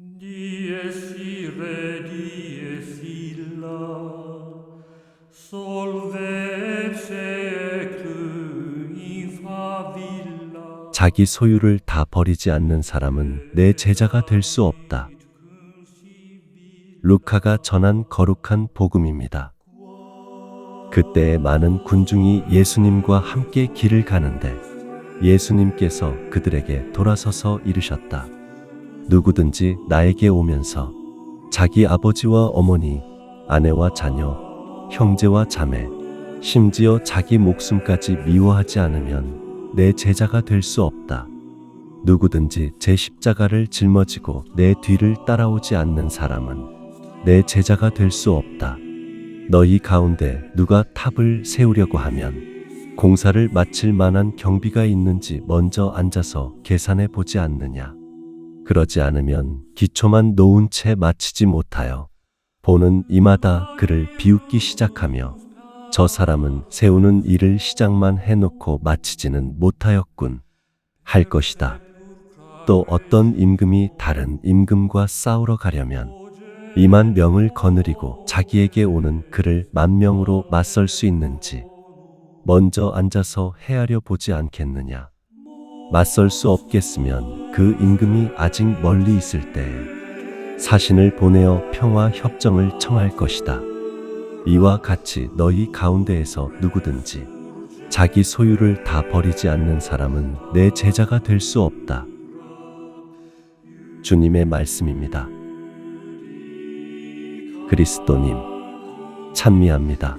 Dies ire, dies illa, solvet in favilla. 자기 소유를 다 버리지 않는 사람은 내 제자가 될 수 없다. 루카가 전한 거룩한 복음입니다. 그때 많은 군중이 예수님과 함께 길을 가는데 예수님께서 그들에게 돌아서서 이르셨다. 누구든지 나에게 오면서 자기 아버지와 어머니, 아내와 자녀, 형제와 자매, 심지어 자기 목숨까지 미워하지 않으면 내 제자가 될 수 없다. 누구든지 제 십자가를 짊어지고 내 뒤를 따라오지 않는 사람은 내 제자가 될 수 없다. 너희 가운데 누가 탑을 세우려고 하면 공사를 마칠 만한 경비가 있는지 먼저 앉아서 계산해 보지 않느냐. 그러지 않으면 기초만 놓은 채 마치지 못하여 보는 이마다 그를 비웃기 시작하며 저 사람은 세우는 일을 시작만 해놓고 마치지는 못하였군. 할 것이다. 또 어떤 임금이 다른 임금과 싸우러 가려면 이만 명을 거느리고 자기에게 오는 그를 만 명으로 맞설 수 있는지 먼저 앉아서 헤아려 보지 않겠느냐. 맞설 수 없겠으면 그 임금이 아직 멀리 있을 때에 사신을 보내어 평화 협정을 청할 것이다. 이와 같이 너희 가운데에서 누구든지 자기 소유를 다 버리지 않는 사람은 내 제자가 될 수 없다. 주님의 말씀입니다. 그리스도님, 찬미합니다.